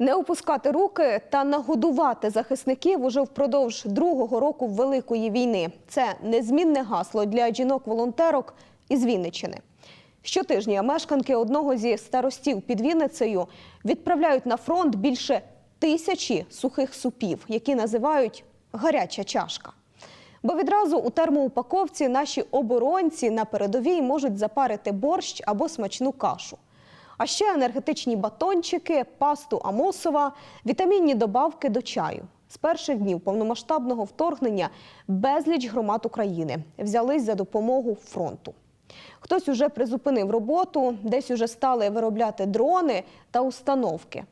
Не опускати руки та нагодувати захисників уже впродовж другого року Великої війни. Це незмінне гасло для жінок-волонтерок із Вінниччини. Щотижня мешканки одного зі старостів під Вінницею відправляють на фронт більше тисячі сухих супів, які називають гаряча чашка. Бо відразу у термоупаковці наші оборонці на передовій можуть запарити борщ або смачну кашу. А ще енергетичні батончики, пасту Амосова, вітамінні добавки до чаю. З перших днів повномасштабного вторгнення безліч громад України взялись за допомогу фронту. Хтось уже призупинив роботу, десь уже стали виробляти дрони та установки.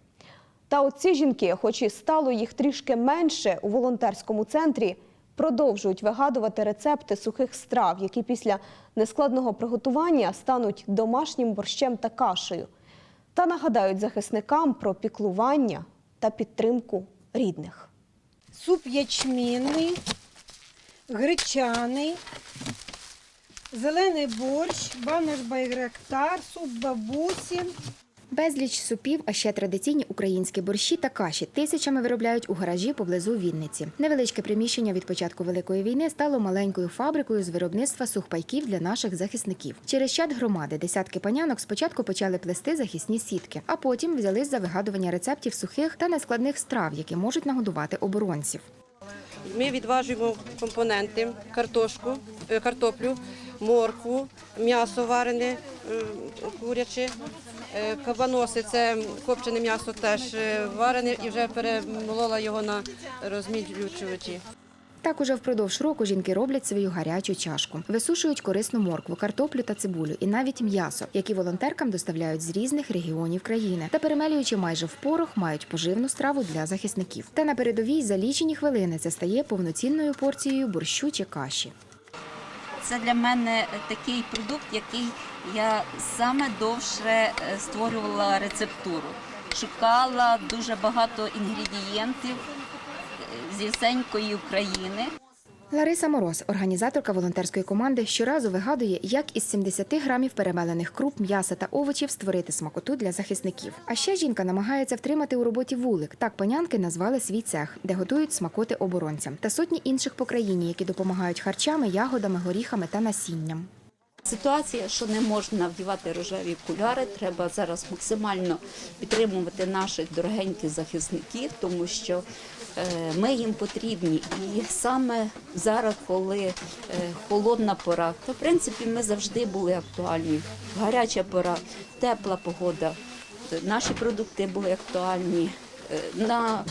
Та от ці жінки, хоч і стало їх трішки менше у волонтерському центрі, продовжують вигадувати рецепти сухих страв, які після нескладного приготування стануть домашнім борщем та кашею. Та нагадають захисникам про піклування та підтримку рідних. суп ячмінний, гречаний, зелений борщ, банош байректар, суп бабусі. Безліч супів, а ще традиційні українські борщі та каші тисячами виробляють у гаражі поблизу Вінниці. Невеличке приміщення від початку великої війни стало маленькою фабрикою з виробництва сухпайків для наших захисників. Через чат громади десятки панянок спочатку почали плести захисні сітки, а потім взялись за вигадування рецептів сухих та нескладних страв, які можуть нагодувати оборонців. Ми відважуємо компоненти, картошку, е, картоплю, моркву, м'ясо варене, е, куряче, кабаноси це копчене м'ясо теж е, варене і вже перемолола його на розмідлючувачі. Так уже впродовж року жінки роблять свою гарячу чашку, висушують корисну моркву, картоплю та цибулю і навіть м'ясо, які волонтеркам доставляють з різних регіонів країни. Та перемелюючи майже в порох, мають поживну страву для захисників. Та на передовій за лічені хвилини це стає повноцінною порцією борщу чи каші. Це для мене такий продукт, який я саме довше е, створювала рецептуру. Шукала дуже багато інгредієнтів з зі всенької України. Лариса Мороз, організаторка волонтерської команди, щоразу вигадує, як із 70 грамів перемелених круп, м'яса та овочів створити смакоту для захисників. А ще жінка намагається втримати у роботі вулик. Так панянки назвали свій цех, де готують смакоти оборонцям, та сотні інших по країні, які допомагають харчами, ягодами, горіхами та насінням. Ситуація, що не можна вдівати рожеві окуляри, треба зараз максимально підтримувати наших дорогеньких захисників, тому що ми їм потрібні. І саме зараз, коли е, холодна пора, то в принципі ми завжди були актуальні. Гаряча пора, тепла погода. е, Наші продукти були актуальні е, на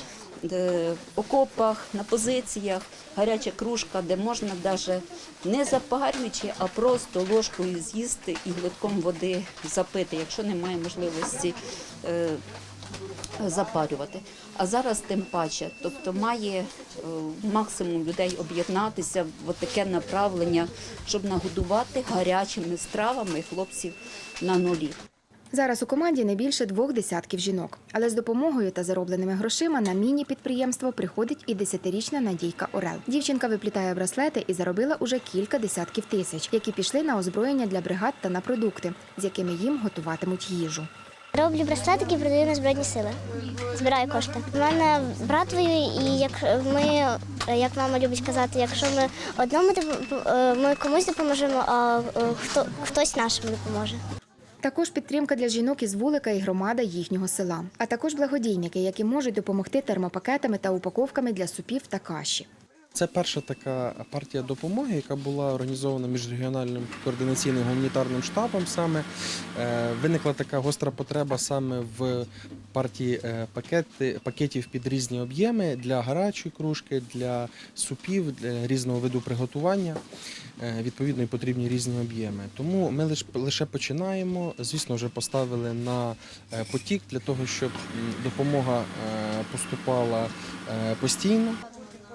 е, окопах, на позиціях, гаряча кружка, де можна навіть не запарюючи, а просто ложкою з'їсти і глитком води запити, якщо немає можливості е, запарювати. А зараз тим паче, тобто має е, максимум людей об'єднатися в таке направлення, щоб нагодувати гарячими стравами хлопців на нулі. Зараз у команді не більше двох десятків жінок. Але з допомогою та заробленими грошима на міні-підприємство приходить і десятирічна Надійка Орел. Дівчинка виплітає браслети і заробила уже кілька десятків тисяч, які пішли на озброєння для бригад та на продукти, з якими їм готуватимуть їжу. Роблю браслетики продаю на збройні сили. Збираю кошти. У мене брат і як ми, як мама любить казати, якщо ми одному е, ми комусь допоможемо, а е, хто хтось нашим допоможе. Також підтримка для жінок із вулика і громада їхнього села, а також благодійники, які можуть допомогти термопакетами та упаковками для супів та каші. Це перша така партія допомоги, яка була організована міжрегіональним координаційним гуманітарним штабом. Саме Е, виникла така гостра потреба саме в партії е, пакети, пакетів під різні об'єми для гарячої кружки, для супів, для різного виду приготування. Е, Відповідно, і потрібні різні об'єми. Тому ми лиш- лише починаємо. Звісно, вже поставили на потік для того, щоб допомога поступала постійно.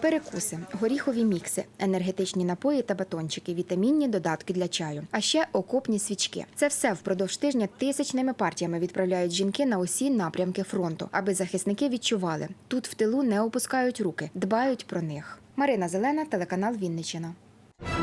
Перекуси, горіхові мікси, енергетичні напої та батончики, вітамінні додатки для чаю, а ще окопні свічки. Це все впродовж тижня тисячними партіями відправляють жінки на усі напрямки фронту, аби захисники відчували, тут в тилу не опускають руки, дбають про них. Марина Зелена, телеканал Вінниччина.